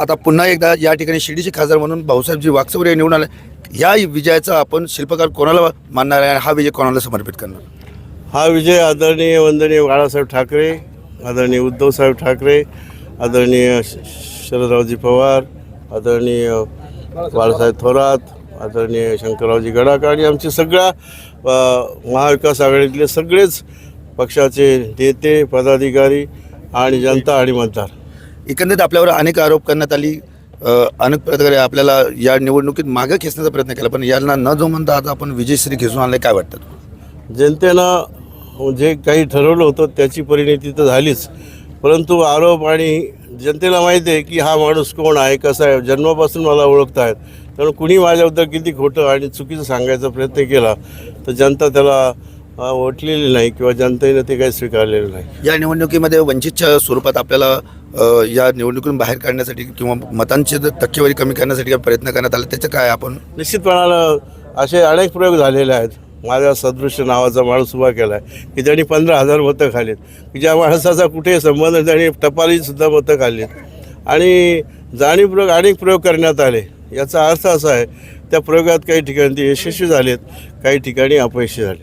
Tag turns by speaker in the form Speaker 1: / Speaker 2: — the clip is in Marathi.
Speaker 1: आता पुन्हा एकदा या ठिकाणी शिर्डीचे खासदार म्हणून भाऊसाहेबजी वागसवरे निवडून आले. या विजयाचा आपण शिल्पकार कोणाला मानणार आहे आणि हा विजय कोणाला समर्पित करणार?
Speaker 2: हा विजय आदरणीय वंदनीय बाळासाहेब ठाकरे आदरणीय उद्धवसाहेब ठाकरे आदरणीय श- शरदरावजी पवार आदरणीय बाळासाहेब थोरात आदरणीय शंकररावजी गडाख आणि आमचे सगळ्या अ, महाविकास आघाडीतले सगळेच पक्षाचे नेते पदाधिकारी आणि जनता आणि मतदार.
Speaker 1: एकंदरीत आपल्यावर अनेक आरोप करण्यात आली. अनेक प्रकारे आपल्याला या निवडणुकीत मागं खेचण्याचा प्रयत्न केला पण यांना न जो म्हणता आता आपण विजयश्री खेचून आणले काय वाटतं?
Speaker 2: जनतेनं जे काही ठरवलं होतं त्याची परिणती तर झालीच. परंतु आरोप आणि जनतेला माहिती आहे की हा माणूस कोण आहे कसा आहे जन्मापासून मला ओळखत आहेत त्यामुळे कुणी माझ्याबद्दल किती खोटं आणि चुकीचं सांगायचा प्रयत्न केला तर जनता त्याला ओटलेली नाही किंवा जनतेनं ते काही स्वीकारलेलं नाही.
Speaker 1: या निवडणुकीमध्ये वंचितच्या स्वरूपात आपल्याला या निवडणुकीतून बाहेर काढण्यासाठी किंवा मतांची टक्केवारी कमी करण्यासाठी काय प्रयत्न करण्यात आला त्याचं काय आपण
Speaker 2: निश्चितपणानं असे अनेक प्रयोग झालेले आहेत. माझ्या सदृश्य नावाचा माणूस उभा केला आहे की त्यांनी पंधरा हजार मतं खालीत की ज्या माणसाचा कुठेही संबंध त्यांनी टपालीसुद्धा मतं खाल्लीत आणि जाणीवपूर्वक अनेक प्रयोग करण्यात आले. याचा अर्थ असा आहे त्या प्रयोगात काही ठिकाणी ते यशस्वी झालेत काही ठिकाणी अपयशी झाले